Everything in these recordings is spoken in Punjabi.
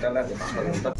Kalau ada masalah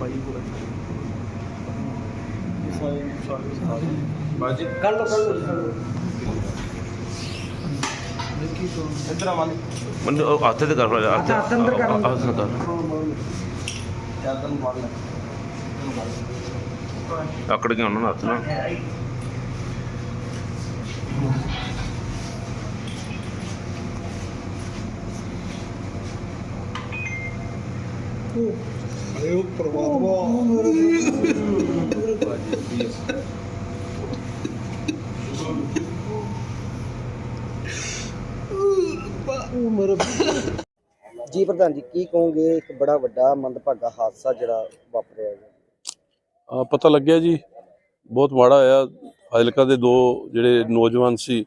ਕੱਢ ਬਾਜੀ ਕੱਢ ਲੋ ਕੱਢ ਲੋ ਇਧਰ ਆ ਮਾਲੀ ਮੈਨੂੰ ਉਹ ਹੱਥ ਤੇ ਕਰ ਹੱਥ ਹੱਥ ਅੰਦਰ ਕਰ। ਹੱਥ ਨਾਲ ਕਰ ਚਾਦਰ ਨੂੰ ਫੜ ਲੈ ਆਕੜ ਗਿਆ ਉਹਨਾਂ ਹੱਥ ਨਾਲ ਇਹ ਪ੍ਰਮਾਤਮਾ ਜੀ ਪ੍ਰਧਾਨ ਜੀ ਕੀ ਕਹੋਗੇ? ਇੱਕ ਬੜਾ ਵੱਡਾ ਮੰਦਭਾਗਾ ਹਾਦਸਾ ਜਿਹੜਾ ਵਾਪਰਿਆ ਹੈ ਆ ਪਤਾ ਲੱਗਿਆ ਜੀ ਬਹੁਤ ਮਾੜਾ ਹੋਇਆ। ਫਾਜ਼ਿਲਕਾ ਦੇ ਦੋ ਜਿਹੜੇ ਨੌਜਵਾਨ ਸੀ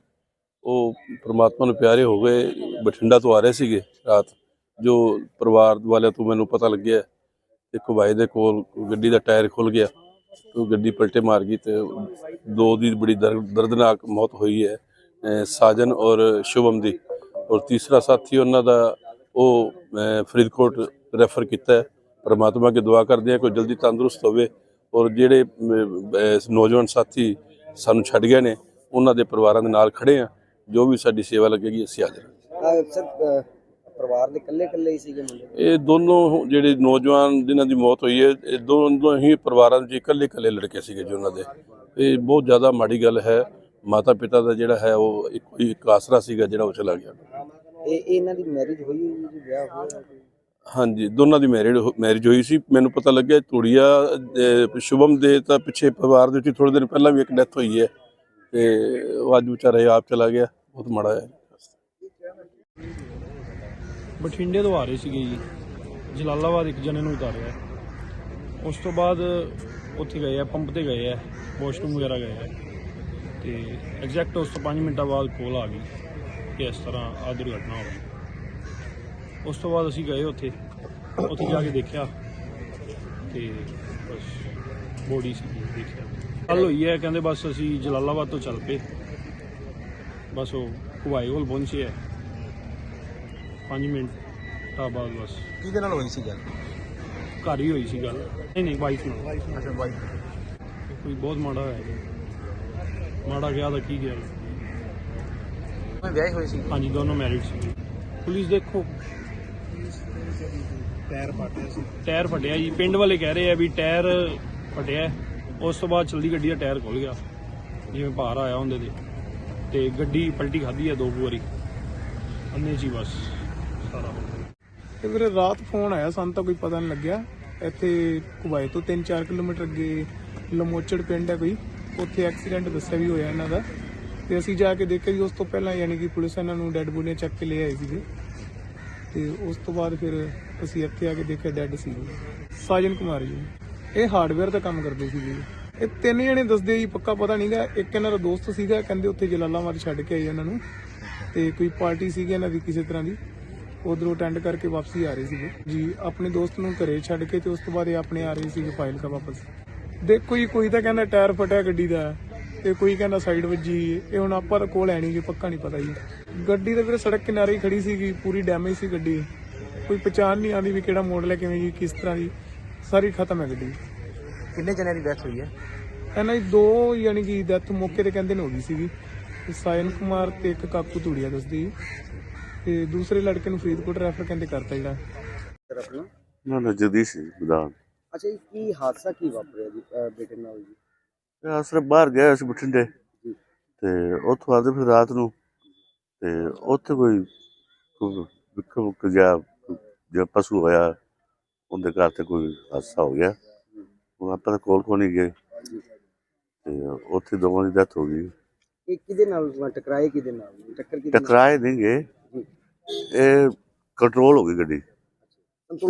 ਉਹ ਪ੍ਰਮਾਤਮਾ ਨੂੰ ਪਿਆਰੇ ਹੋ ਗਏ ਬਠਿੰਡਾ ਤੋਂ ਆ ਰਹੇ ਸੀਗੇ ਰਾਤ ਜੋ ਪਰਿਵਾਰ ਵਾਲਿਆਂ ਤੋਂ ਮੈਨੂੰ ਪਤਾ ਲੱਗਿਆ। ਇੱਕ ਭਾਈ ਦੇ ਕੋਲ ਗੱਡੀ ਦਾ ਟਾਇਰ ਖੁੱਲ ਗਿਆ, ਤੇ ਗੱਡੀ ਪਲਟੇ ਮਾਰ ਗਈ ਤੇ ਦੋ ਦੀ ਬੜੀ ਦਰ- ਦਰਦਨਾਕ ਮੌਤ ਹੋਈ ਹੈ ਸਾਜਨ ਔਰ ਸ਼ੁਭਮ ਦੀ। ਔਰ ਤੀਸਰਾ ਸਾਥੀ ਉਹਨਾਂ ਦਾ, ਉਹ ਫਰੀਦਕੋਟ ਰੈਫਰ ਕੀਤਾ ਹੈ। ਪਰਮਾਤਮਾ ਕੇ ਦੁਆ ਕਰਦੇ ਆ ਕੋਈ ਜਲਦੀ ਤੰਦਰੁਸਤ ਹੋਵੇ। ਔਰ ਜਿਹੜੇ ਨੌਜਵਾਨ ਸਾਥੀ ਸਾਨੂੰ ਛੱਡ ਗਏ ਨੇ, ਉਹਨਾਂ ਦੇ ਪਰਿਵਾਰਾਂ ਦੇ ਨਾਲ ਖੜੇ ਆ ਜੋ ਵੀ ਸਾਡੀ ਸੇਵਾ ਲੱਗੇਗੀ, ਅਸੀਂ ਹਾਜ਼ਰ ਹਾਂ। ਸਰ ਪਰਿਵਾਰ ਦੇ ਇਕੱਲੇ ਇਕੱਲੇ ਹੀ ਸੀਗੇ ਮੁੰਡੇ? ਇਹ ਦੋਨੋਂ ਜਿਹੜੇ ਨੌਜਵਾਨ ਜਿਨ੍ਹਾਂ ਦੀ ਮੌਤ ਹੋਈ ਹੈ ਇਹ ਦੋਨੋਂ ਹੀ ਪਰਿਵਾਰਾਂ ਦੇ ਇਕੱਲੇ ਇਕੱਲੇ ਲੜਕੇ ਸੀਗੇ ਜੀ ਉਹਨਾਂ ਦੇ। ਇਹ ਬਹੁਤ ਜ਼ਿਆਦਾ ਮਾੜੀ ਗੱਲ ਹੈ ਮਾਤਾ ਪਿਤਾ ਦਾ ਜਿਹੜਾ ਹੈ ਉਹ ਇੱਕ ਇੱਕ ਆਸਰਾ ਸੀਗਾ ਜਿਹੜਾ ਉਹ ਚਲਾ ਗਿਆ। ਇਹ ਇਹ ਇਹਨਾਂ ਦੀ ਮੈਰਿਜ ਹੋਈ ਹੋਈ ਜੀ ਵਿਆਹ ਹੋਇਆ ਕੋਈ? ਹਾਂਜੀ ਦੋਨਾਂ ਦੀ ਮੈਰਿਡ ਮੈਰਿਜ ਹੋਈ ਸੀ। ਮੈਨੂੰ ਪਤਾ ਲੱਗਿਆ ਧੂੜੀਆ ਅਹ, ਸ਼ੁਭਮ ਦੇ ਤਾਂ ਪਿੱਛੇ ਪਰਿਵਾਰ ਦੇ ਵਿੱਚ ਥੋੜੇ ਦਿਨ ਪਹਿਲਾਂ ਵੀ ਇੱਕ ਡੈਥ ਹੋਈ ਹੈ। ਤੇ ਉਹ ਅੱਜ ਵਿਚਾਰਾ ਇਹ ਆਪ ਚਲਾ ਗਿਆ ਬਹੁਤ ਮਾੜਾ ਹੈ। ਬਠਿੰਡੇ ਤੋਂ ਆ ਰਹੇ ਸੀਗੇ ਜੀ। ਜਲਾਲਾਬਾਦ ਇੱਕ ਜਣੇ ਨੂੰ ਉਤਾਰਿਆ। ਉਸ ਤੋਂ ਬਾਅਦ ਉੱਥੇ ਗਏ ਆ, ਪੰਪ ਤੇ ਗਏ ਆ, ਵਾਸ਼ਰੂਮ ਵਗੈਰਾ ਗਏ ਆ। ਤੇ ਐਗਜ਼ੈਕਟ ਉਸ ਤੋਂ 5 ਮਿੰਟਾਂ ਬਾਅਦ ਕੋਲ ਆ ਗਈ ਕਿ ਇਸ ਤਰ੍ਹਾਂ ਆਹ ਦੁਰਘਟਨਾ ਹੋ ਗਈ। ਉਸ ਤੋਂ ਬਾਅਦ ਅਸੀਂ ਗਏ ਉੱਥੇ। ਉੱਥੇ ਜਾ ਕੇ ਦੇਖਿਆ ਤੇ ਬਸ ਬੋਡੀ ਸੀ ਦੇਖਿਆ। ਕੱਲ ਹੋਈ ਹੈ, ਕਹਿੰਦੇ ਬਸ ਅਸੀਂ ਜਲਾਲਾਬਾਦ ਤੋਂ ਚੱਲ ਪਏ। ਬਸ ਉਹ ਹਵਾਈ ਕੋਲ ਪਹੁੰਚੇ ਆ। 5 ਮਿੰਟਾਂ ਬਾਅਦ ਬਸ। ਕਿਹਦੇ ਨਾਲ ਹੋਈ ਸੀ ਗੱਲ? ਘਰ ਹੀ ਹੋਈ ਸੀ ਗੱਲ। ਨਹੀਂ ਨਹੀਂ ਵਾਈਫ ਨਾਲ। ਅੱਛਾ ਬਾਈ ਕੋਈ ਬਹੁਤ ਮਾੜਾ ਹੋਇਆ ਜੀ। ਮਾੜਾ ਗਿਆ ਤਾਂ ਕੀ ਗਿਆ ਮੈਂ ਵਿਆਹੀ ਹੋਈ ਸੀ? ਹਾਂਜੀ ਦੋਨੋਂ ਮੈਰਿਡ ਸੀ। ਪੁਲਿਸ ਦੇਖੋ। ਪੈਰ ਪਾਟਿਆ ਸੀ। ਟਾਇਰ ਫਟਿਆ ਜੀ। ਪਿੰਡ ਵਾਲੇ ਕਹਿ ਰਹੇ ਆ ਵੀ ਟਾਇਰ ਫਟਿਆ। ਉਸ ਤੋਂ ਬਾਅਦ ਚਲਦੀ ਗੱਡੀ ਦਾ ਟਾਇਰ ਖੁੱਲ ਗਿਆ। ਜਿਵੇਂ ਭਾਰ ਆਇਆ ਹੁੰਦੇ ਤੇ। ਤੇ ਗੱਡੀ ਪਲਟੀ ਖਾਧੀ ਆ ਦੋ ਕੁ ਵਾਰੀ। ਅੰਨੇ ਜੀ ਬਸ। ਸਾਰਾ ਹੋ ਤੇ ਵੀਰੇ ਰਾਤ ਫੋਨ ਆਇਆ, ਸਾਨੂੰ ਤਾਂ ਕੋਈ ਪਤਾ ਨਹੀਂ ਲੱਗਿਆ। ਇੱਥੇ ਕੁਬਾਈ ਤੋਂ 3-4 ਕਿਲੋਮੀਟਰ ਅੱਗੇ ਲਮੋਚੜ ਪਿੰਡ ਹੈ ਕੋਈ। ਉੱਥੇ ਐਕਸੀਡੈਂਟ ਦੱਸਿਆ ਵੀ ਹੋਇਆ ਇਹਨਾਂ ਦਾ। ਤੇ ਅਸੀਂ ਜਾ ਕੇ ਦੇਖਿਆ ਜੀ ਉਸ ਤੋਂ ਪਹਿਲਾਂ ਯਾਨੀ ਕਿ ਪੁਲਿਸ ਇਹਨਾਂ ਨੂੰ ਡੈੱਡ ਬੋਡੀਆਂ ਚੱਕ ਕੇ ਲੈ ਆਈ ਸੀਗੇ। ਤੇ ਉਸ ਤੋਂ ਬਾਅਦ ਫਿਰ ਅਸੀਂ ਇੱਥੇ ਆ ਕੇ ਦੇਖਿਆ ਡੈੱਡ ਸੀ। ਸਾਜਨ ਕੁਮਾਰ ਜੀ। ਇਹ ਹਾਰਡਵੇਅਰ ਦਾ ਕੰਮ ਕਰਦੇ ਸੀਗੇ। ਇਹ ਤਿੰਨ ਜਣੇ ਦੱਸਦੇ ਜੀ, ਪੱਕਾ ਪਤਾ ਨਹੀਂਗਾ ਇੱਕ ਇਹਨਾਂ ਦਾ ਦੋਸਤ ਸੀਗਾ, ਕਹਿੰਦੇ ਉੱਥੇ ਜਲਾਲਾਬਾਦ ਛੱਡ ਕੇ ਆਏ ਇਹਨਾਂ ਨੂੰ। ਤੇ ਕੋਈ ਪਾਰਟੀ ਸੀਗੀ ਇਹਨਾਂ ਦੀ ਕਿਸੇ ਤਰ੍ਹਾਂ ਦੀ। ਉਧਰੋਂ ਅਟੈਂਡ ਕਰਕੇ ਵਾਪਸੀ ਆ ਰਹੇ ਸੀਗੇ। ਜੀ ਆਪਣੇ ਦੋਸਤ ਨੂੰ ਘਰੇ ਛੱਡ ਕੇ ਤੇ ਉਸ ਤੋਂ ਬਾਅਦ ਇਹ ਆਪਣੇ ਆ ਰਹੇ ਸੀਗੇ ਫਾਈਲ ਕਾ ਵਾਪਸ। ਦੇਖੋ ਜੀ ਕੋਈ ਤਾਂ ਕਹਿੰਦਾ ਟਾਇਰ ਫਟਿਆ ਗੱਡੀ ਦਾ। ਤੇ ਕੋਈ ਕਹਿੰਦਾ ਸਾਈਡ ਵੱਜੀ। ਇਹ ਹੁਣ ਆਪਾਂ ਤਾਂ ਕੋਲ ਨਹੀਂ ਜੀ ਪੱਕਾ ਨਹੀਂ ਪਤਾ ਜੀ। ਗੱਡੀ ਤਾਂ ਵੀਰੇ ਸੜਕ ਕਿਨਾਰੇ ਹੀ ਖੜੀ ਸੀਗੀ ਪੂਰੀ ਡੈਮੇਜ ਸੀ ਗੱਡੀ। ਕੋਈ ਪਛਾਣ ਨਹੀਂ ਆਉਂਦੀ ਵੀ ਕਿਹੜਾ ਮਾਡਲ ਹੈ ਕਿਵੇਂ ਜੀ ਕਿਸ ਤਰ੍ਹਾਂ ਦੀ। ਸਾਰੀ ਖਤਮ ਹੈ ਗੱਡੀ। ਕਿੰਨੇ ਜਣਿਆਂ ਦੀ ਡੈਥ ਹੋਈ ਹੈ? ਇਹਨਾਂ ਦੀ ਦੋ ਯਾਨੀ ਕਿ ਡੈਥ ਮੌਕੇ ਤੇ ਕਹਿੰਦੇ ਨੇ ਹੋ ਗਈ ਸੀਗੀ। ਸਾਇਨ ਕੁਮਾਰ ਤੇ ਇੱਕ ਕਾਕੂ ਧੂੜੀਆ ਦੱਸਦੀ। ਤੇ ਦੂਸਰੇ ਲੜਕੇ ਨੂੰ ਫਰੀਦਕੋਟ ਰੈਫਰ ਕਹਿੰਦੇ ਕਰਤਾ ਜਿਹੜਾ। ਸਰ ਆਪਣਾ? ਨਾ ਨਾ ਜਗਦੀਸ਼ ਸੀ ਮੈਦਾਨ ਅੱਛਾ ਜੀ ਕੀ ਹਾਦਸਾ ਕੀ ਵਾਪਰਿਆ ਜੀ ਅਹ ਬੇਟੇ ਨਾਲ ਜੀ? ਇਹ ਅਸਰ ਬਾਹਰ ਗਿਆ ਸੀ ਬਠਿੰਡੇ। ਤੇ ਉੱਥੋਂ ਆਦੇ ਫਿਰ ਰਾਤ ਨੂੰ। ਤੇ ਉੱਥੇ ਕੋਈ ਵਿਖ ਵਿਖ ਗਿਆ ਜੇ ਪਸ਼ੂ ਹੋਇਆ ਉਹਦੇ ਘਰ ਤੇ ਕੋਈ ਹਾਦਸਾ ਹੋ ਗਿਆ। ਹੁਣ ਆਪਾਂ ਤਾਂ ਕੋਲ ਕੋ ਨਹੀਂ ਗਏ। ਤੇ ਉੱਥੇ ਦੋਵਾਂ ਦੀ ਡੈਥ ਹੋ ਗਈ। ਇਹ ਕਿਹਦੇ ਨਾਲ ਟਕਰਾਏ ਕਿਹਦੇ ਨਾਲ? ਜੀ? ਟੱਕਰ ਕਿਹਦੇ ਨਾਲ? ਟਕਰਾਏ ਜੀ। ਇਹ ਕੰਟਰੋਲ ਹੋ ਗਈ ਗੱਡੀ।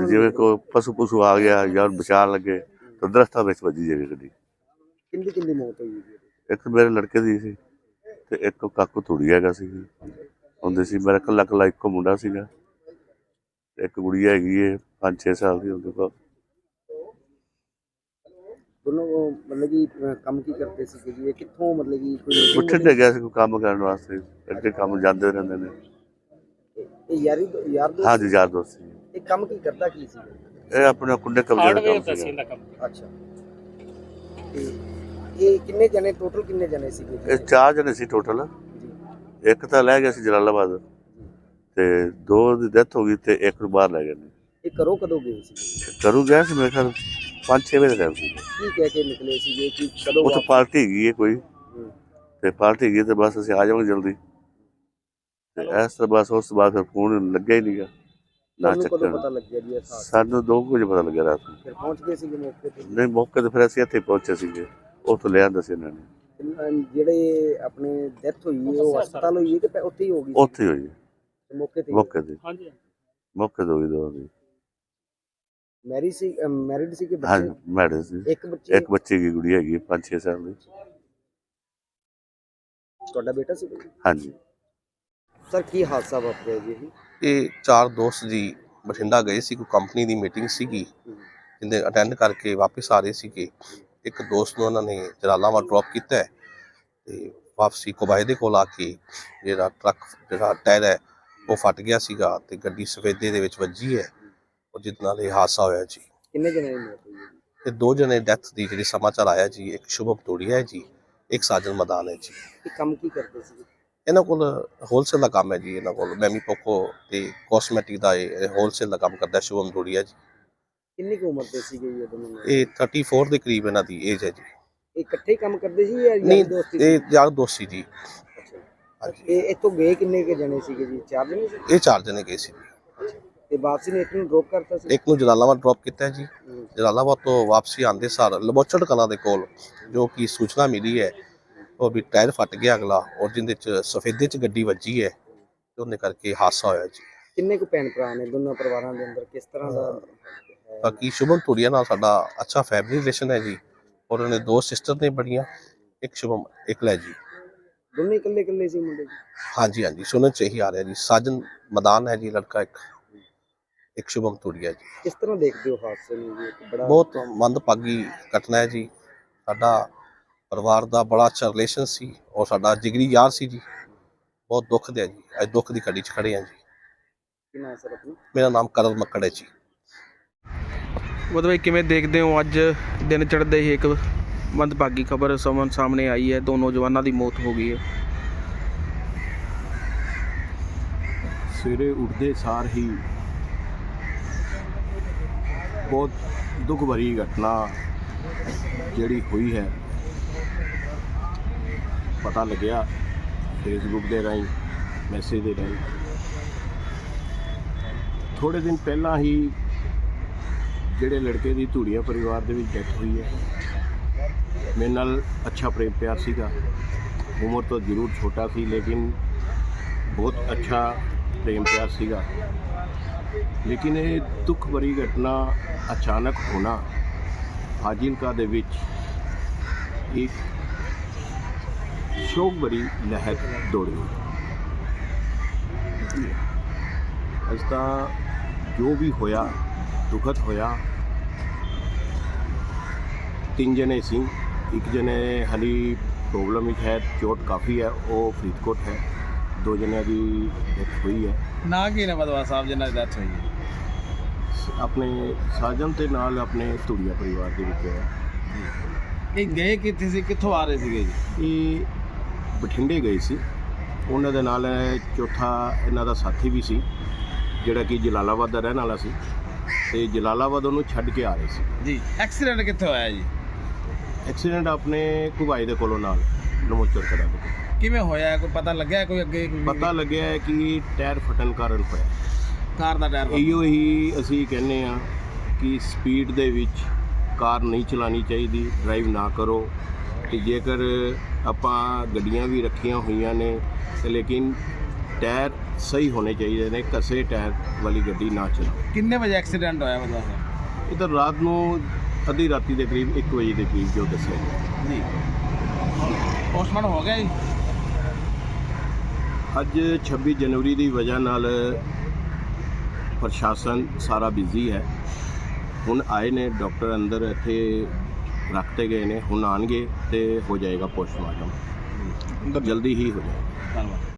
ਜਿਵੇਂ ਕੋਈ ਪਸ਼ੂ ਪਸ਼ੂ ਆ ਗਿਆ ਜਾਂ ਬਚਾਉਣ ਲੱਗੇ ਤਾਂ ਦਰਖਤਾਂ ਵਿੱਚ ਵੱਜੀ ਜਿਹੜੀ ਗੱਡੀ। ਕਿੰਦੀ ਕਿੰਦੀ ਮੌਤ ਹੋਈ ਜੀ? ਇੱਕ ਮੇਰੇ ਲੜਕੇ ਦੀ ਸੀ ਤੇ ਇੱਕ ਕਾਕੂ ਥੋੜੀ ਹੈਗਾ ਸੀ। ਹੁੰਦੇ ਸੀ ਮੇਰਾ ਕੱਲਾ ਕੱਲਾ ਇੱਕੋ ਮੁੰਡਾ ਸੀਗਾ। ਇੱਕ ਗੁੜੀਆ ਹੈਗੀ ਏ 5-6 ਸਾਲ ਦੀ ਉਹਦੇ ਕੋਲ। ਦੋਨੋਂ ਮਤਲਬ ਕਿ ਕੰਮ ਕੀ ਕਰਦੇ ਸੀ ਜੀ? ਇਹ ਕਿੱਥੋਂ ਮਤਲਬ ਕਿ ਕੋਈ ਬਠਿੰਡੇ ਗਿਆ ਸੀ ਕੋਈ ਕੰਮ ਕਰਨ ਵਾਸਤੇ। ਅੱਗੇ ਕੰਮ ਜਾਂਦੇ ਰਹਿੰਦੇ ਨੇ। ਇਹ ਯਾਰੀ ਯਾਰ ਦੋਸਤ ਹਾਂਜੀ ਯਾਰ ਦੋਸਤ ਸੀ। ਇਹ ਕੰਮ ਕੀ ਕਰਦਾ ਕੀ ਸੀ? ਇਹ ਆਪਣੇ ਕੁੰਡੇ ਕਬਜ਼ੇ ਦਾ ਕੰਮ ਸੀਗਾ। ਅੱਛਾ। ਤੇ ਇਹ ਕਿੰਨੇ ਜਣੇ ਟੋਟਲ ਕਿੰਨੇ ਜਣੇ ਸੀਗੇ? ਜੀ? ਇਹ ਚਾਰ ਜਣੇ ਸੀ ਟੋਟਲ ਜੀ। ਇੱਕ ਤਾਂ ਲੈ ਗਿਆ ਸੀ ਜਲਾਲਾਬਾਦ। ਤੇ ਦੋ ਦੀ ਡੈਥ ਹੋ ਗਈ ਤੇ ਇੱਕ ਨੂੰ ਬਾਹਰ ਲੈ ਗਏ ਨੇ। ਇਹ ਕਰੋ ਕਦੋਂ ਗਏ ਸੀ? ਕਰੂ ਗਿਆ ਸੀ ਮੇਰੇ ਖਿਆਲ 5-6 ਵਜੇ ਦਾ ਸੀ। ਕੀ ਕਹਿ ਕੇ ਨਿਕਲੇ ਸੀਗੇ ਕਿ ਕਦੋਂ ਉੱਥੇ ਵਾਪਸ- ਪਾਰਟੀ ਹੈਗੀ ਹੈ ਕੋਈ। ਹੂੰ। ਤੇ ਪਾਰਟੀ ਹੈਗੀ ਹੈ ਤੇ ਬਸ ਅਸੀਂ ਆ ਜਾਵਾਂਗੇ ਜਲਦੀ। ਤੇ ਇਸ ਤਰ੍ਹਾਂ ਬਸ ਉਸ ਤੋਂ ਬਾਅਦ ਫਿਰ ਫੋਨ ਲੱਗਿਆ ਹੀ ਨਹੀਂਗਾ ਨਾ ਤੁਹਾਨੂੰ ਕਦੋਂ ਪਤਾ ਚੱਕਰ ਲੱਗਿਆ ਜੀ ਇਹ ਹਾਦਸਾ? ਸਾਨੂੰ ਦੋ ਕੁ ਵਜੇ ਪਤਾ ਲੱਗਿਆ ਰਾਤ ਨੂੰ। ਫਿਰ ਪਹੁੰਚ ਗਏ ਸੀਗੇ ਮੌਕੇ ਤੇ? ਨਹੀਂ ਮੌਕੇ ਤੇ ਫਿਰ ਅਸੀਂ ਇੱਥੇ ਪਹੁੰਚੇ ਸੀਗੇ। ਉੱਥੋਂ ਲਿਆ ਸੀ ਇਹਨਾਂ ਨੇ। ਤੇ, ਜਿਹੜੇ ਆਪਣੇ ਡੈਥ ਹੋਈ ਹੈ ਉਹ ਹਸਪਤਾਲ ਹੋਈ ਹੈ ਕਿ ਪਹਿ- ਉੱਥੇ ਹੀ ਹੋ ਗਈ ਸੀ? ਉੱਥੇ ਹੀ। ਹੋਈ ਤੇ ਮੌਕੇ ਤੇ ਮੌਕੇ ਤੇ। ਮੌਕੇ ਤੇ ਹੋਈ ਦੋ ਦੀ ਮੈਰਿਜ ਸੀ ਮੈਰਿਡ ਸੀ ਕਿ ਹਾਂਜੀ ਬੱਚੇ ਮੈਡਮ ਸੀ। ਇੱਕ ਬੱਚੇ? ਇੱਕ ਬੱਚੇ ਦੀ ਗੁੜੀ ਹੈਗੀ 5-6 ਸਾਲ ਦੀ। ਤੁਹਾਡਾ ਬੇਟਾ ਸੀ ਹਾਂਜੀ। ਸਰ ਕੀ ਹਾਦਸਾ ਵਾਪਰਿਆ ਜੀ ਇਹ? ਇਹ ਚਾਰ ਦੋਸਤ ਜੀ ਬਠਿੰਡਾ ਗਏ ਸੀ ਕੋਈ ਕੰਪਨੀ ਦੀ ਮੀਟਿੰਗ ਸੀਗੀ ਜਿੰਦੇ ਅਟੈਂਡ ਕਰਕੇ ਵਾਪਸ ਆ ਰਹੇ ਸੀਗੇ। ਇੱਕ ਦੋਸਤ ਨੂੰ ਉਹਨਾਂ ਨੇ ਜਲਾਲਾਬਾਦ ਡ੍ਰੌਪ ਕੀਤਾ ਹੈ ਤੇ ਵਾਪਸੀ ਕੋਬਾਏ ਦੇ ਕੋਲ ਆ ਕੇ ਜਿਹੜਾ ਟਰੱਕ ਜਿਹੜਾ ਟਾਇਰ ਹੈ ਉਹ ਫਟ ਗਿਆ ਸੀਗਾ ਤੇ ਗੱਡੀ ਸਫੇਦੇ ਦੇ ਵਿੱਚ ਵੱਜੀ ਹੈ। ਉਹ ਜਿਸ ਨਾਲ ਇਹ ਹਾਦਸਾ ਹੋਇਆ ਜੀ। ਕਿੰਨੇ ਜਣੇ ਦੀ ਮੌਤ ਹੋਈ ਹੈ ਜੀ? ਤੇ ਦੋ ਜਣੇ ਡੈਥ ਦੀ ਜਿਹੜੀ ਸਮਾਚਾਰ ਆਇਆ ਜੀ ਇੱਕ ਸ਼ੁਭਮ ਤੋੜੀਆ ਹੈ ਜੀ ਇੱਕ ਸਾਜਨ ਮਦਾਨ ਹੈ ਜੀ। ਇਹ ਕੰਮ ਕੀ ਕਰਦੇ ਸੀ? ਇਹਨਾਂ ਕੋਲ ਹੋਲਸੇਲ ਦਾ ਕੰਮ ਹੈ ਜੀ ਇਹਨਾਂ ਕੋਲ ਮੈਮੀ ਪੋਕੋ ਤੇ ਕਾਸਮੈਟਿਕ ਦਾ ਇਹ ਹੋਲਸੇਲ ਦਾ ਕੰਮ ਕਰਦਾ ਸ਼ੁਭਮ ਤੋੜੀਆ ਜੀ। ਕਿੰਨੀ ਕੁ ਉਮਰ ਦੇ ਸੀਗੇ ਜੀ ਇਹ ਦੋਨੋਂ ਇਹ 34 ਦੇ ਕਰੀਬ ਇਹਨਾਂ ਦੀ ਏਜ ਹੈ ਜੀ। ਇਹ ਇਕੱਠੇ ਹੀ ਕੰਮ ਕਰਦੇ ਸੀ ਜਾਂ ਨਹੀਂ ਯਾਰੀ ਦੋਸਤੀ ਸੀ? ਇਹ ਯਾਰ ਦੋਸਤੀ ਜੀ। ਅੱਛਾ। ਹਾਂਜੀ। ਇਹ ਇੱਥੋਂ ਗਏ ਕਿੰਨੇ ਕੇ ਜਣੇ ਸੀਗੇ ਜੀ? ਚਾਰ ਜਣੇ ਸੀ? ਇਹ ਚਾਰ ਜਣੇ ਗਏ ਸੀ। ਤੇ ਵਾਪਸੀ ਨੇ ਇੱਕ ਨੂੰ ਡ੍ਰੌਪ ਕਰਤਾ ਸੀ? ਇੱਕ ਨੂੰ ਜਲਾਲਾਬਾਦ ਡ੍ਰੌਪ ਕੀਤਾ ਹੈ। ਜੀ। ਜਲਾਲਾਬਾਦ ਤੋਂ ਵਾਪਸੀ ਆਂਦੇ ਸਾਰ ਲਬੋਚੜ ਕਲਾਂ ਦੇ ਕੋਲ ਜੋ ਕਿ ਸੂਚਨਾ ਮਿਲੀ ਹੈ ਉਹ ਵੀ ਟਾਇਰ ਫਟ ਗਿਆ ਅਗਲਾ ਔਰ ਜਿੰਦੇ ਚ ਸਫੇਦੇ ਚ ਗੱਡੀ ਵੱਜੀ ਹੈ ਤੇ ਉਹਨੇ ਕਰਕੇ ਹਾਦਸਾ ਹੋਇਆ ਜੀ। ਕਿੰਨੇ ਕੁ ਭੈਣ ਭਰਾ ਨੇ ਦੋਨਾਂ ਪਰਿਵਾਰਾਂ ਦੇ ਅੰਦਰ? ਕਿਸ ਤਰ੍ਹਾਂ ਦਾ? ਬਾਕੀ ਸ਼ੁਭਮ ਧੂੜੀਆ ਨਾਲ ਸਾਡਾ ਅੱਛਾ ਫੈਮਿਲੀ ਰਿਲੇਸ਼ਨ ਹੈ ਜੀ ਔਰ ਉਹਨੇ ਦੋ ਸਿਸਟਰ ਨੇ ਬੜੀਆਂ ਇੱਕ ਸ਼ੁਭਮ ਇੱਕ ਲੈ ਜੀ। ਦੋਨੇ ਇਕੱਲੇ ਇਕੱਲੇ ਸੀ ਮੁੰਡੇ ਜੀ? ਹਾਂਜੀ ਹਾਂਜੀ ਸੁਣਨ ਚ ਇਹੀ ਆ ਰਿਹਾ ਜੀ ਸਾਜਨ ਮਦਾਨ ਹੈ ਜੀ ਲੜਕਾ ਇੱਕ ਇੱਕ ਸ਼ੁਭਮ ਧੂੜੀਆ ਜੀ। ਕਿਸ ਤਰ੍ਹਾਂ ਦੇਖਦੇ ਹੋ ਹਾਦਸੇ ਨੂੰ ਜੀ? ਇੱਕ ਬੜਾ ਬਹੁਤ ਮੰਦਭਾਗੀ ਘਟਨਾ ਹੈ ਜੀ ਸਾਡਾ ਪਰਿਵਾਰ ਦਾ ਬੜਾ ਅੱਛਾ ਰਿਲੇਸ਼ਨ ਸੀ ਔਰ ਸਾਡਾ ਜਿਗਰੀ ਯਾਰ ਸੀ ਜੀ। ਬਹੁਤ ਦੁੱਖ ਦੇ ਜੀ ਅੱਜ ਦੁੱਖ ਦੀ ਘੜੀ 'ਚ ਖੜੇ ਹਾਂ ਜੀ। ਕੀ ਨਾਂ ਸਰ ਆਪਣਾ? ਮੇਰਾ ਨਾਮ ਕਰਲ ਮੱਕੜ ਹੈ ਜੀ ਵਿੱਚ ਕਿਵੇਂ ਦੇਖਦੇ ਹੋ ਅੱਜ ਦਿਨ ਚੜ੍ਹਦੇ ਹੀ ਇੱਕ ਮੰਦਭਾਗੀ ਖਬਰ ਸਮਨ ਸਾਹਮਣੇ ਆਈ ਹੈ ਦੋ ਨੌਜਵਾਨਾਂ ਦੀ ਮੌਤ ਹੋ ਗਈ ਹੈ। ਸਵੇਰੇ ਉੱਠਦੇ ਸਾਰ ਹੀ ਬਹੁਤ ਦੁੱਖ ਭਰੀ ਘਟਨਾ ਜਿਹੜੀ ਹੋਈ ਹੈ। ਪਤਾ ਲੱਗਿਆ ਫੇਸਬੁੱਕ ਦੇ ਰਾਹੀਂ ਮੈਸੇਜ ਦੇ ਰਾਹੀਂ। ਥੋੜੇ ਦਿਨ ਪਹਿਲਾਂ ਹੀ ਜਿਹੜੇ ਲੜਕੇ ਦੀ ਧੂੜੀਆ ਪਰਿਵਾਰ ਦੇ ਵਿੱਚ ਡੈਥ ਹੋਈ ਹੈ। ਮੇਰੇ ਨਾਲ ਅੱਛਾ ਪ੍ਰੇਮ ਪਿਆਰ ਸੀਗਾ। ਉਮਰ ਤੋਂ ਜ਼ਰੂਰ ਛੋਟਾ ਸੀ, ਲੇਕਿਨ ਬਹੁਤ ਅੱਛਾ ਪ੍ਰੇਮ ਪਿਆਰ ਸੀਗਾ। ਲੇਕਿਨ ਇਹ ਦੁੱਖ ਭਰੀ ਘਟਨਾ ਅਚਾਨਕ ਹੋਣਾ, ਫਾਜ਼ਿਲਕਾ ਦੇ ਵਿੱਚ ਇੱਕ ਸ਼ੋਕ ਭਰੀ ਲਹਿਰ ਦੌੜੀ ਅੱਜ ਤਾਂ ਜੋ ਵੀ ਹੋਇਆ ਦੁਖਦ ਹੋਇਆ ਤਿੰਨ ਜਣੇ ਸੀ ਇੱਕ ਜਣੇ ਹਲੀ ਪ੍ਰੋਬਲਮ ਵਿੱਚ ਹੈ ਚੋਟ ਕਾਫੀ ਹੈ ਉਹ ਫਰੀਦਕੋਟ ਹੈ ਦੋ ਜਣਿਆਂ ਦੀ ਡੈਥ ਹੋਈ ਹੈ ਨਾ ਕੀ ਨੇ ਬਦਵਾ ਸਾਹਿਬ ਜਿਨ੍ਹਾਂ ਦੀ ਡੈਥ ਹੋਈ ਹੈ ਆਪਣੇ ਸਾਜਨ ਤੇ ਨਾਲ ਆਪਣੇ ਧੂੜੀਆ ਪਰਿਵਾਰ ਦੇ ਵਿੱਚ ਹੈ ਇਹ ਗਏ ਕਿੱਥੇ ਸੀ ਕਿੱਥੋਂ ਆ ਰਹੇ ਸੀਗੇ ਜੀ ਇਹ ਬਠਿੰਡੇ ਗਏ ਸੀ। ਉਹਨਾਂ ਦੇ ਨਾਲ ਚੌਥਾ ਇਹਨਾਂ ਦਾ ਸਾਥੀ ਵੀ ਸੀ ਜਿਹੜਾ ਕਿ ਜਲਾਲਾਬਾਦ ਦਾ ਰਹਿਣ ਵਾਲਾ ਸੀ। ਤੇ ਜਲਾਲਾਬਾਦ ਉਹਨੂੰ ਛੱਡ ਕੇ ਆ ਰਹੇ ਸੀ। ਜੀ ਐਕਸੀਡੈਂਟ ਕਿੱਥੇ ਹੋਇਆ ਜੀ? ਐਕਸੀਡੈਂਟ ਆਪਣੇ ਕੁਬਾਈ ਦੇ ਕੋਲੋਂ ਨਾਲ ਨਮੋਚਰ ਕਰਾ ਦੇ ਕਿਵੇਂ ਹੋਇਆ? ਕੋਈ ਪਤਾ ਲੱਗਿਆ ਕੋਈ ਅੱਗੇ? ਪਤਾ ਲੱਗਿਆ ਕਿ ਟਾਇਰ ਫਟਣ ਕਾਰਨ ਹੋਇਆ। ਕਾਰ ਦਾ ਟਾਇਰ ਇਹੋ ਹੀ ਅਸੀਂ ਕਹਿੰਦੇ ਆ ਕਿ ਸਪੀਡ ਦੇ ਵਿੱਚ ਕਾਰ ਨਹੀਂ ਚਲਾਣੀ ਚਾਹੀਦੀ ਡਰਾਈਵ ਨਾ ਕਰੋ। ਤੇ ਜੇਕਰ ਆਪਾਂ ਗੱਡੀਆਂ ਵੀ ਰੱਖੀਆਂ ਹੋਈਆਂ ਨੇ ਤੇ ਲੇਕਿਨ ਟਾਇਰ ਸਹੀ ਹੋਣੇ ਚਾਹੀਦੇ ਨੇ ਕਸੇ ਟਾਇਰ ਵਾਲੀ ਗੱਡੀ ਨਾ ਚਲਾਓ। ਕਿੰਨੇ ਵਜੇ ਐਕਸੀਡੈਂਟ ਹੋਇਆ ਸਾਹਿਬ ਇਹ ਤਾਂ ਰਾਤ ਨੂੰ ਅੱਧੀ ਰਾਤੀ ਦੇ ਕਰੀਬ 1 ਵਜੇ ਦੇ ਕਰੀਬ ਜੋ ਦੱਸਿਆ ਗਿਆ। ਜੀ। ਪੋਸਟਮਾਰਟਮ ਹੋ ਗਿਆ ਜੀ? ਅੱਜ 26 ਜਨਵਰੀ ਦੀ ਵਜ੍ਹਾ ਨਾਲ ਪ੍ਰਸ਼ਾਸਨ ਸਾਰਾ ਬਿਜ਼ੀ ਹੈ। ਹੁਣ ਆਏ ਨੇ ਡਾਕਟਰ ਅੰਦਰ ਇੱਥੇ ਰੱਖਤੇ ਗਏ ਨੇ ਹੁਣ ਆਣਗੇ ਤੇ ਹੋ ਜਾਏਗਾ ਪੋਸਟਮਾਰਟਮ ਜਲਦੀ ਹੀ ਹੋ ਜਾਏਗਾ। ਧੰਨਵਾਦ।